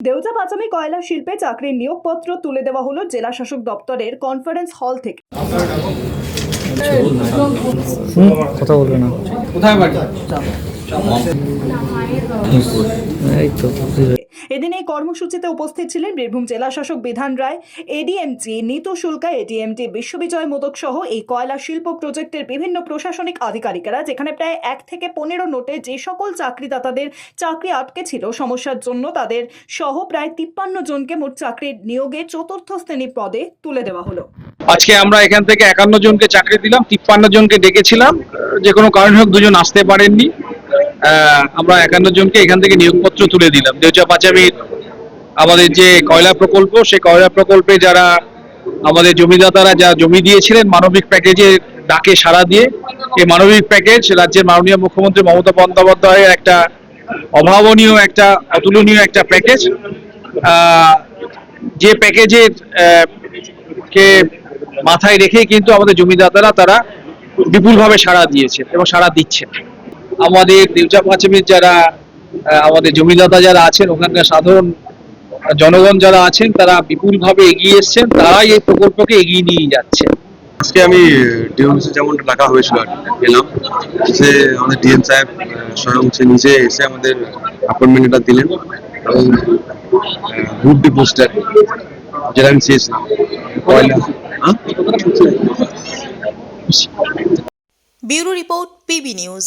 দেউচা পাচামি কয়লা শিল্পে চাকরির নিয়োগপত্র তুলে দেওয়া হলো জেলা শাসক দপ্তরের কনফারেন্স হল থেকে। কথা বলবে না কোথায় এদিন এই কর্মসূচিতে উপস্থিত ছিলেন বীরভূম জেলা শাসক বিধান রায় এডিএমজি নিতু শুল্কা এডিএমটি বিশ্ববিজয় মোদক সহ এই কয়লা শিল্প প্রজেক্টের বিভিন্ন প্রশাসনিক আধিকারিকেরা, যেখানে প্রায় এক থেকে পনেরো নোটে যে সকল চাকরিদাতাদের চাকরি আটকে ছিল সমস্যার জন্য তাদের সহ প্রায় তিপ্পান্ন জনকে মোট চাকরির নিয়োগে চতুর্থ শ্রেণি পদে তুলে দেওয়া হলো। আজকে আমরা এখান থেকে একান্ন জনকে চাকরি দিলাম, তিপ্পান্ন জনকে ডেকেছিলাম। যে কোনো কারণে হোক দুজন আসতে পারেননি। আমরা একান্ন জনকে এখান থেকে নিয়োগপত্র তুলে দিলাম। দেউচা পাচামির আমাদের যে কয়লা প্রকল্প, সেই কয়লা প্রকল্পে যারা আমাদের জমিদাতারা যা জমি দিয়েছিলেন, মানবিক প্যাকেজে ডাকে সাড়া দিয়ে, এই মানবিক প্যাকেজ রাজ্যের মাননীয় মুখ্যমন্ত্রী মমতা বন্দ্যোপাধ্যায়ের একটা অভাবনীয় একটা, অতুলনীয় একটা প্যাকেজ। যে প্যাকেজের কে মাথায় রেখে কিন্তু আমাদের জমিদাতারা তারা বিপুলভাবে সাড়া দিয়েছে এবং সাড়া দিচ্ছে আমাদের দেউচা পাঁচমির যারা আমাদের জমিদাতা যারা আছেন ওখানকার সাধারণ জনগণ যারা আছেন তারা বিপুলভাবে এগিয়ে এসছেন তারাই এই প্রকল্পকে এগিয়ে নিয়ে যাচ্ছে। আজকে আমি ডিএমসি যেমন ডাকা হয়েছিল আর কি, গেলাম সে আমাদের ডিএম সাহেব স্বয়ং সে নিজে এসে আমাদের অ্যাপয়েন্টমেন্টটা দিলেন এবং গ্রুপ ডি পোস্টার যেটা আমি চেয়েছিলাম পয়লা হ্যাঁ? Bureau report PB news.